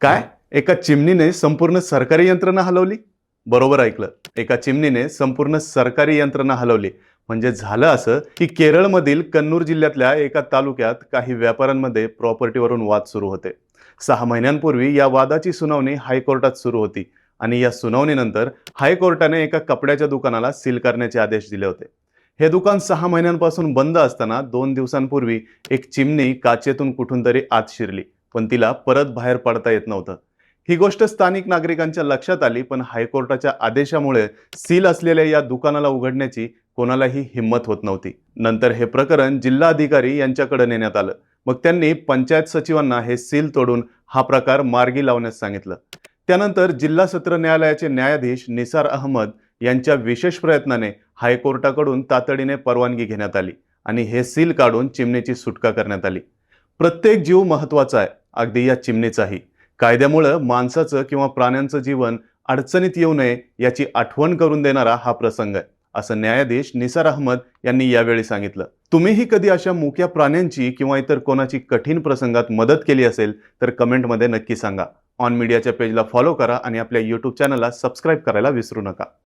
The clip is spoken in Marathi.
काय? एका चिमणीने संपूर्ण सरकारी यंत्रणा हलवली? बरोबर ऐकलं. एका चिमणीने संपूर्ण सरकारी यंत्रणा हलवली. म्हणजे झालं असं की केरळमधील कन्नूर जिल्ह्यातल्या एका तालुक्यात काही व्यापाऱ्यांमध्ये प्रॉपर्टीवरून वाद सुरू होते. सहा महिन्यांपूर्वी या वादाची सुनावणी हायकोर्टात सुरू होती आणि या सुनावणीनंतर हायकोर्टाने एका कपड्याच्या दुकानाला सील करण्याचे आदेश दिले होते. हे दुकान सहा महिन्यांपासून बंद असताना दोन दिवसांपूर्वी एक चिमणी काचेतून कुठून तरी आत शिरली. पण तिला परत बाहेर पडता येत नव्हतं. ही गोष्ट स्थानिक नागरिकांच्या लक्षात आली पण हायकोर्टाच्या आदेशामुळे सील असलेल्या या दुकानाला उघडण्याची कोणालाही हिंमत होत नव्हती. नंतर हे प्रकरण जिल्हाधिकारी यांच्याकडे नेण्यात आलं. मग त्यांनी पंचायत सचिवांना हे सील तोडून हा प्रकार मार्गी लावण्यास सांगितलं. त्यानंतर जिल्हा सत्र न्यायालयाचे न्यायाधीश निसार अहमद यांच्या विशेष प्रयत्नाने हायकोर्टाकडून तातडीने परवानगी घेण्यात आली आणि हे सील काढून चिमणीची सुटका करण्यात आली. प्रत्येक जीव महत्त्वाचा आहे. अगदी या चिमणीचाही. कायद्यामुळं माणसाचं किंवा प्राण्यांचं जीवन अडचणीत येऊ नये याची आठवण करून देणारा हा प्रसंग आहे. असं न्यायाधीश निसार अहमद यांनी यावेळी सांगितलं. तुम्हीही कधी अशा मुक्या प्राण्यांची किंवा इतर कोणाची कठीण प्रसंगात मदत केली असेल तर कमेंटमध्ये नक्की सांगा. ऑन मीडियाच्या पेजला फॉलो करा आणि आपल्या यूट्यूब चॅनलला सबस्क्राईब करायला विसरू नका.